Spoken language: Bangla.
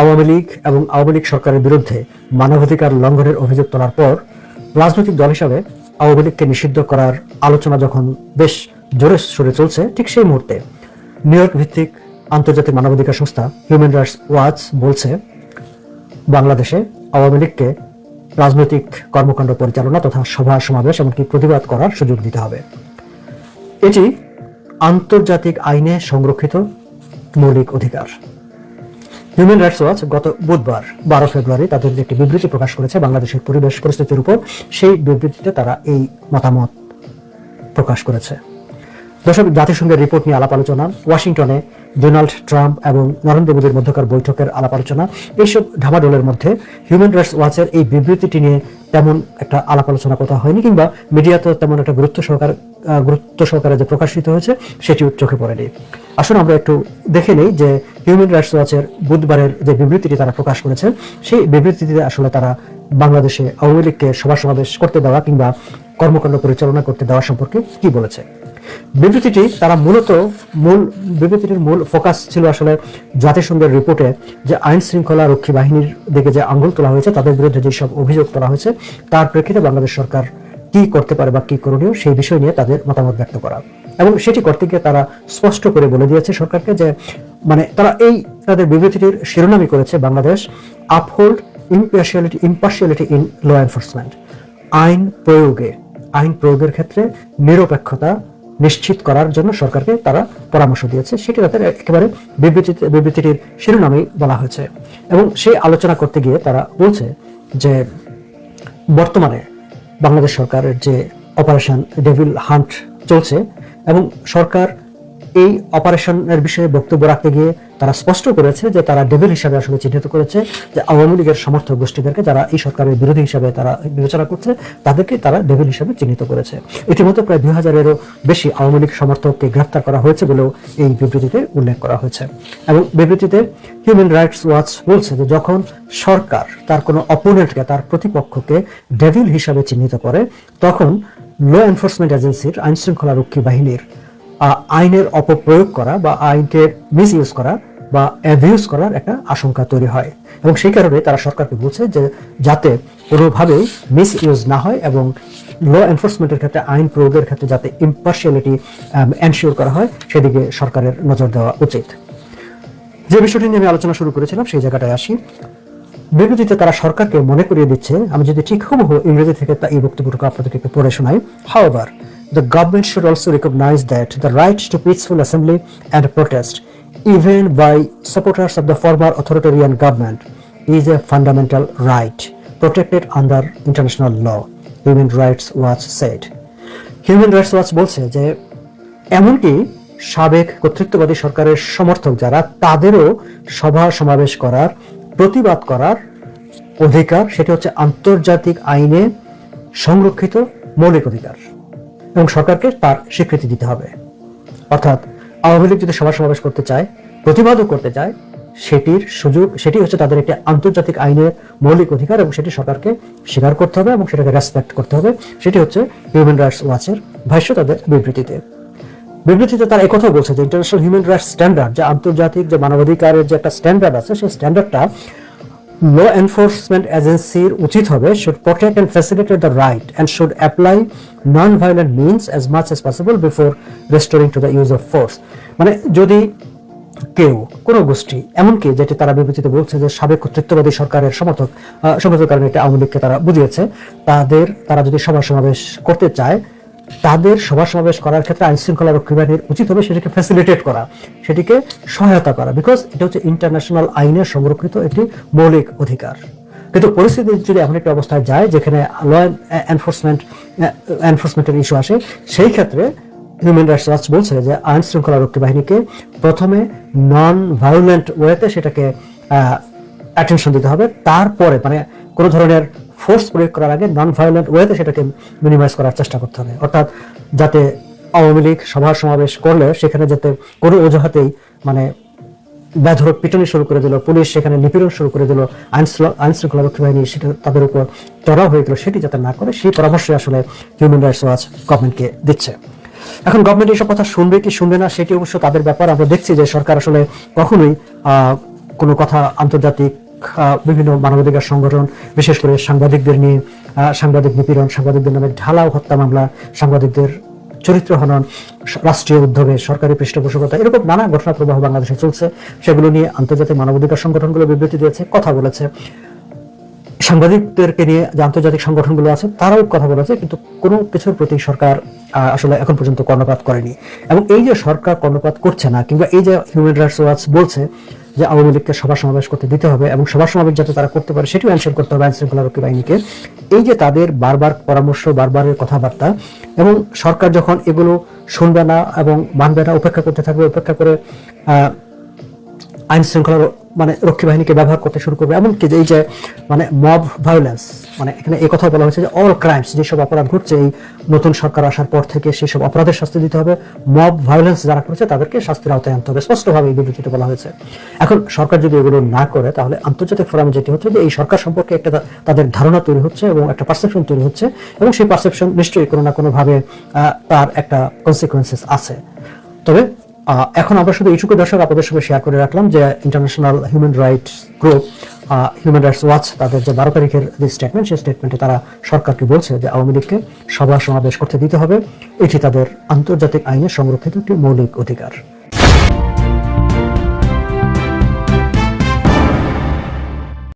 আওয়ামী লীগ এবং আওয়ামী লীগ সরকারের বিরুদ্ধে মানবাধিকার লঙ্ঘনের অভিযোগ তোলার পর রাজনৈতিক দল হিসাবে আওয়ামী লীগকে নিষিদ্ধ করার আলোচনা যখন বেশ জোরে সরে চলছে, ঠিক সেই মুহূর্তে নিউ ইয়র্ক ভিত্তিক আন্তর্জাতিক মানবাধিকার সংস্থা হিউম্যান রাইটস ওয়াচ বলছে, বাংলাদেশে আওয়ামী লীগকে রাজনৈতিক কর্মকাণ্ড পরিচালনা তথা সভা সমাবেশ এমনকি প্রতিবাদ করার সুযোগ দিতে হবে। এটি আন্তর্জাতিক আইনে সংরক্ষিত মৌলিক অধিকার। হিউম্যান রাইটস ওয়াচ গত বুধবার, বারো ফেব্রুয়ারি তাদের একটি বিবৃতি প্রকাশ করেছে বাংলাদেশের পরিবেশ পরিস্থিতির উপর, সেই বিবৃতিতে তারা এই মতামত প্রকাশ করেছে। দর্শক জাতিসংঘের রিপোর্ট নিয়ে আলাপ আলোচনা, ওয়াশিংটনে ডোনাল্ড ট্রাম্প এবং নরেন্দ্র মোদীর মধ্যকার বৈঠকের আলাপ আলোচনা, এইসব ঢামাডোলের মধ্যে হিউম্যান রাইটস ওয়াচের এই বিবৃতিটি নিয়ে তেমন একটা আলাপ আলোচনা কথা হয়নি কিংবা মিডিয়াতে তেমন একটা গুরুত্ব সহকারে গুরুত্ব সহকারে যে প্রকাশিত হয়েছে, সেটিও চোখে পড়েনি। আসুন আমরা একটু দেখে নেই যে হিউম্যান রাইটস ওয়াচের বুধবারের যে বিবৃতিটি তারা প্রকাশ করেছে, সেই বিবৃতিতে আসলে তারা বাংলাদেশে আওয়ামী লীগকে সভা সমাবেশ করতে দেওয়া কিংবা কর্মকাণ্ড পরিচালনা করতে দেওয়া সম্পর্কে কি বলেছে? বিবৃতিটি তারা মূলত মূল, বিবৃতিটির মূল ফোকাস ছিল আসলে জাতিসংঘের রিপোর্টে যে আইন শৃঙ্খলা রক্ষী বাহিনীর দিকে যে আঙ্গুল তোলা হয়েছে, তাদের বিরুদ্ধে যেসব অভিযোগ তোলা হয়েছে, তার প্রেক্ষিতে বাংলাদেশ সরকার কি করতে পারে বা কি করণীয় সেই বিষয় নিয়ে তাদের মতামত ব্যক্ত করা। এবং সেটি করতে গিয়ে তারা স্পষ্ট করে বলে দিয়েছে সরকারকে যে মানে তারা এই তাদের বিবৃতিটির শিরোনামই করেছে Bangladesh uphold impartiality impartiality in law enforcement আইন প্রয়োগে, আইন প্রয়োগের ক্ষেত্রে নিরপেক্ষতা নিশ্চিত করার জন্য সরকারকে তারা পরামর্শ দিয়েছে। সেটি তাদের একেবারে বিবৃতিতে বিবৃতিটির শিরোনামেই বলা হয়েছে। এবং সেই আলোচনা করতে গিয়ে তারা বলছে যে, বর্তমানে বাংলাদেশ সরকারের যে অপারেশন ডেভিল হান্ট চলছে এবং সরকার এই অপারেশনের বিষয়ে বক্তব্য রাখতে গিয়ে তারা স্পষ্ট করেছে যে তারা ডেভিল হিসাবে আসলে চিহ্নিত করেছে যে আওয়ামী লীগের সমর্থক গোষ্ঠীদেরকে যারা এই সরকারের বিরোধী হিসাবে তারা বিবেচনা করছে, তাদেরকে তারা ডেভিল হিসাবে চিহ্নিত করেছে। ইতিমধ্যে প্রায় দুই হাজারেরও বেশি আওয়ামী লীগ সমর্থককে গ্রেফতার করা হয়েছে বলেও এই বিবৃতিতে উল্লেখ করা হয়েছে। এবং বিবৃতিতে হিউম্যান রাইটস ওয়াচ বলছে যে যখন সরকার তার কোনো অপোনেন্টকে তার প্রতিপক্ষকে ডেভিল হিসাবে চিহ্নিত করে, তখন ল এনফোর্সমেন্ট এজেন্সির আইন শৃঙ্খলা রক্ষী বাহিনীর আইনের অপপ্রয়োগ করা বা আইনকে মিস ইউজ করা বা অ্যাবিউজ করার একটা আশঙ্কা তৈরি হয়। এবং সেই কারণে তারা সরকারকে বলছে যে, যাতে কোনোভাবেই মিস ইউজ না হয় এবং ল এনফোর্সমেন্টের ক্ষেত্রে, আইন প্রয়োগের ক্ষেত্রে যাতে ইম্পার্শিয়ালিটি এনশিওর করা হয়, সেদিকে সরকারের নজর দেওয়া উচিত। যে বিষয়টি নিয়ে আমি আলোচনা শুরু করেছিলাম, সেই জায়গাটায় আসি। বিবৃতিতে তারা সরকারকে মনে করিয়ে দিচ্ছে, আমি যদি ঠিক হুবহু ইংরেজি থেকে তা এই বক্তব্যটুকু আপনাদেরকে একটু পড়ে শোনাই। However the government should also recognise that the right to peaceful assembly and protest even by supporters of the former authoritarian government is a fundamental right protected under international law Human Rights Watch said Human Rights Watch বলছে যে, এমনকি সাবেক কর্তৃত্ববাদী সরকারের সমর্থক যারা, তাদেরও সভা সমাবেশ করার, প্রতিবাদ করার অধিকার, সেটি হচ্ছে আন্তর্জাতিক আইনে সংরক্ষিত মৌলিক অধিকার এবং সরকারকে তার স্বীকৃতি দিতে হবে। অর্থাৎ আওয়ামী লীগ যদি সভা সমাবেশ করতে চায়, প্রতিবাদও করতে চায়, সেটির সুযোগ সেটি হচ্ছে তাদের একটি আন্তর্জাতিক আইনের মৌলিক অধিকার এবং সেটি সরকারকে স্বীকার করতে হবে এবং সেটাকে রেসপেক্ট করতে হবে। সেটি হচ্ছে হিউম্যান রাইটস ওয়াচের ভাষ্য তাদের বিবৃতিতে। বিবৃতিতে তারা একথা বলছে যে ইন্টারন্যাশনাল হিউম্যান রাইটস স্ট্যান্ডার্ড যে আন্তর্জাতিক যে মানবাধিকারের যে একটা স্ট্যান্ডার্ড আছে, সেই স্ট্যান্ডার্ডটা ল এনফোর্সমেন্ট এজেন্সির উচিত হবে should protect and facilitate the right and should apply non violent means as much as possible before restoring to the use of force মানে যদি কেউ, কোনো গোষ্ঠী, এমনকি যেটি তারা বিবেচিত বলছে যে সাবেক কর্তৃত্ববাদী সরকারের সমর্থক সমর্থক কারণে এটা আওয়ামী লীগকে তারা বুঝিয়েছে, তাদের, তারা যদি সভা সমাবেশ করতে চায় তাদের সভা সমাবেশ করার ক্ষেত্রে আইন শৃঙ্খলা রক্ষী বাহিনীর উচিত হবে সেটিকে ফ্যাসিলিটেট করা, সেটিকে সহায়তা করা বিকজ এটা হচ্ছে ইন্টারন্যাশনাল আইনের সংরক্ষিত একটি মৌলিক অধিকার। কিন্তু পরিস্থিতি যদি এমন একটা অবস্থায় যায় যেখানে ল এনফোর্সমেন্ট এনফোর্সমেন্টের ইস্যু আসে, সেই ক্ষেত্রে হিউম্যান রাইটস ওয়াচ বলছে যে আইন শৃঙ্খলা রক্ষী বাহিনীকে প্রথমে নন ভায়োলেন্ট ওয়েতে সেটাকে অ্যাটেনশন দিতে হবে। তারপরে মানে কোনো ধরনের ফোর্স প্রয়োগ করার আগে নন ভায়োলেন্ট ওয়েতে সেটাকে মিনিমাইজ করার চেষ্টা করতে হবে। অর্থাৎ যাতে আওয়ামী লীগ সভা সমাবেশ করলে সেখানে যাতে কোনো অজুহাতেই মানে বেধরক পিটনি শুরু করে দিল, পুলিশ সেখানে নিপীড়ন শুরু করে দিল আইন শৃঙ্খলা- রক্ষী বাহিনী সেটা তাদের উপর চড়াও হয়ে গেল, সেটি যাতে না করে সেই পরামর্শই আসলে হিউম্যান রাইটস ওয়াচ গভর্নমেন্টকে দিচ্ছে। এখন গভর্নমেন্ট এইসব কথা শুনবে কি শুনবে না সেটি অবশ্য তাদের ব্যাপার? আমরা দেখছি যে সরকার আসলে কখনোই কোনো কথা আন্তর্জাতিক বিভিন্ন মানবাধিকার সংগঠন, বিশেষ করে সাংবাদিকদের নিয়ে সাংবাদিক নিপীড়ন, সাংবাদিকদের নামে ঢালাও হত্যা মামলা, সাংবাদিকদের চরিত্র হনন রাষ্ট্রীয় উদ্যোগে সরকারি পৃষ্ঠপোষকতা, এরকম নানা ঘটনা প্রবাহ বাংলাদেশে চলছে। সেগুলো নিয়ে আন্তর্জাতিক মানবাধিকার সংগঠনগুলো বিবৃতি দিয়েছে, কথা বলেছে। সাংবাদিকদেরকে নিয়ে যে আন্তর্জাতিক সংগঠনগুলো আছে, তারাও কথা বলেছে, কিন্তু কোনো কিছুর প্রতি সরকার আসলে এখন পর্যন্ত কর্ণপাত করেনি। এবং এই যে সরকার কর্ণপাত করছে না, কিংবা এই যে হিউম্যান রাইটস ওয়াচ বলছে যে আওয়ামী লীগকে সভা সমাবেশ করতে দিতে হবে এবং সভা সমাবেশ যাতে তারা করতে পারে সেটিও এনশোর করতে হবে আইন শৃঙ্খলা রক্ষী বাহিনীকে। এই যে তাদের বারবার পরামর্শ বারবারের কথাবার্তা এবং সরকার যখন এগুলো শুনবে না এবং মানবে না, উপেক্ষা করতে থাকবে, উপেক্ষা করে আইন শৃঙ্খলা মানে রক্ষী বাহিনীকে ব্যবহার করতে শুরু করবে। এমনকি এই যে মানে মব ভায়োলেন্স মানে এখানে এই কথা বলা হয়েছে যে অল ক্রাইমস যেসব অপরাধ ঘটছে এই নতুন সরকার আসার পর থেকে সেসব অপরাধের শাস্তি দিতে হবে। মব ভায়োলেন্স যারা করেছে তাদেরকে শাস্তির আওতায় আনতে হবে। স্পষ্টভাবে এই বিবৃতিতে বলা হয়েছে। এখন সরকার যদি এগুলো না করে তাহলে আন্তর্জাতিক ফোরামে যেটি হচ্ছে যে এই সরকার সম্পর্কে একটা তাদের ধারণা তৈরি হচ্ছে এবং একটা পারসেপশন তৈরি হচ্ছে এবং সেই পারসেপশন নিশ্চয়ই কোনো না কোনো ভাবে আহ, তার একটা কনসিকুয়েন্সেস আছে। তবে এখন আমরা শুধু এইটুকু দর্শক আপনাদের সঙ্গে শেয়ার করে রাখলাম যে international human rights group Human Rights Watch তাদের যে বারো তারিখের যে স্টেটমেন্ট সেই স্টেটমেন্টে তারা সরকারকে বলছে যে আওয়ামী লীগকে সভা সমাবেশ করতে দিতে হবে। এটি তাদের আন্তর্জাতিক আইনে সংরক্ষিত একটি মৌলিক অধিকার।